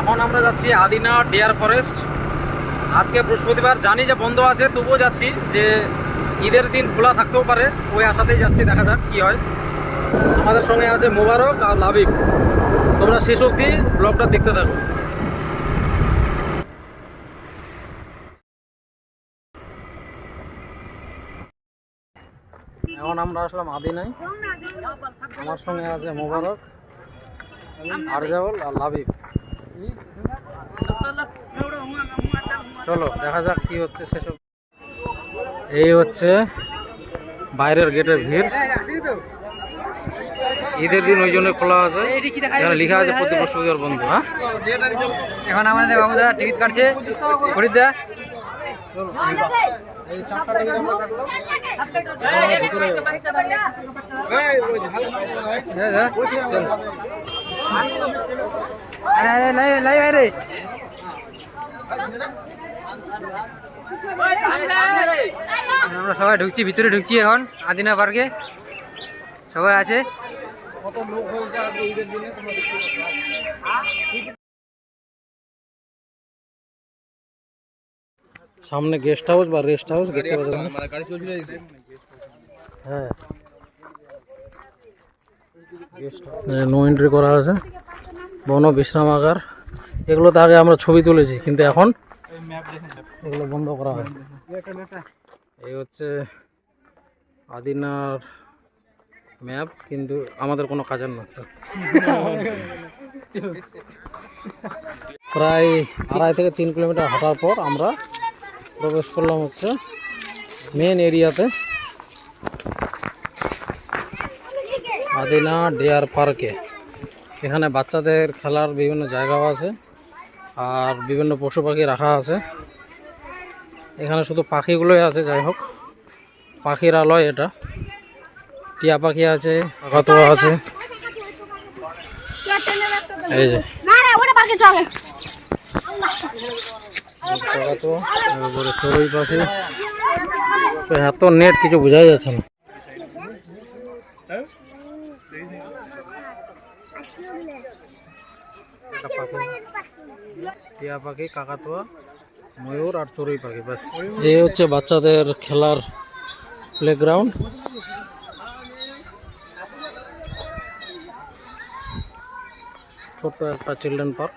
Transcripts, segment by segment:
এখন আমরা যাচ্ছি আদিনা ডিয়ার ফরেস্ট। আজকে বৃহস্পতিবার, জানি যে বন্ধ আছে, তবুও যাচ্ছি যে ঈদের দিন খোলা থাকতেও পারে, ওই আশাতেই যাচ্ছি, দেখা যাক কী হয়। আমাদের সঙ্গে আছে মোবারক আর লাবিব। তোমরা শেষ অবধি ব্লগটা দেখতে থাকো। এখন আমরা আসলাম আদিনায়। আমার সঙ্গে আছে মোবারক, আরজাউল আর লাবিব। চলো দেখা যাক কি হচ্ছে সেসব। এই হচ্ছে বাইরের গেটের ভিড়। ঈদের দিন ওই জন্য খোলা আছে। এখানে লেখা আছে প্রতি বৃহস্পতিবার বন্ধু হ্যাঁ? এখন আমাদের বাবুদা টিকিট কাটছে। ফরিদা চল। লাই লাই রে আমরা সবাই ঢুকছি ভিতরে ঢুকছি এখন আদিনা পার্কে। সবাই আছে? সামনে গেস্ট হাউস বা রেস্ট হাউস দেখতে পাচ্ছেন হ্যাঁ। নো এন্ট্রি করা আছে। বন বিশ্রামাগার এগুলোতে আগে আমরা ছবি তুলেছি, কিন্তু এখন এগুলো বন্ধ করা হয়। এই হচ্ছে আদিনার ম্যাপ, কিন্তু আমাদের কোনো কাজের না। প্রায় আড়াই থেকে তিন কিলোমিটার হাঁটার পর আমরা প্রবেশ করলাম হচ্ছে মেন এরিয়াতে আদিনা ডিয়ার পার্কে। এখানে বাচ্চাদের খেলার বিভিন্ন জায়গাও আছে আর বিভিন্ন পশু পাখি রাখা আছে। এখানে শুধু পাখিগুলোই আছে, যাই হোক। পাখির আলয় এটা। টিয়া পাখি আছে কাকাতুয়া আছে। এই যে। এত নেট কিছু বোঝাই যাচ্ছে না। একটা পাখি টিয়া পাখি কাকাতুয়া ময়ূর আর চড়ুই পাখি ব্যাস এই হচ্ছে বাচ্চাদের খেলার প্লেগ্রাউন্ড ছোট্ট একটা চিলড্রেন পার্ক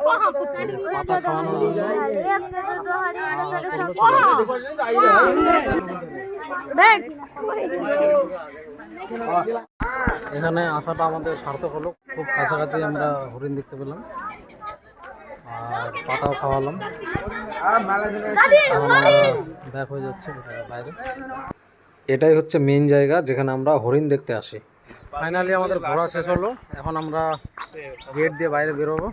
বড় হরিণ আছে ওখানে পাতা খাওয়ানোর জন্য দেখ এখানে আসাটা আমাদের সার্থক হলো খুব কাছাকাছি আমরা হরিণ দেখতে পেলাম। আর পাতাও খাওয়ালাম। ব্যাক হয়ে যাচ্ছে বাইরে। এটাই হচ্ছে মেন জায়গা যেখানে আমরা হরিণ দেখতে আসি। ফাইনালি আমাদের ঘোরা শেষ হলো। এখন আমরা গেট দিয়ে বাইরে বেরোবো।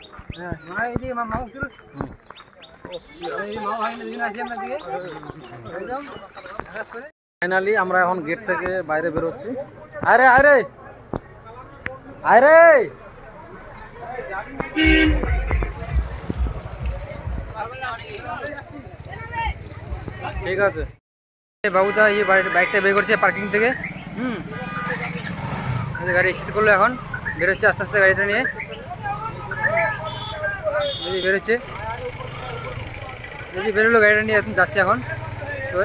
ফাইনালি আমরা এখন গেট থেকে বাইরে বেরোচ্ছি। আরে আরে! আরে! ঠিক আছে। বাবুদা এই বাইকটা বের করছে পার্কিং থেকে। হুম। গাড়ি স্টার্ট করল এখন। বেরোচ্ছে আস্তে আস্তে গাড়িটা নিয়ে। বেরোচ্ছে। বেরোলো গাড়িটা নিয়ে এখন যাচ্ছে এখন। তো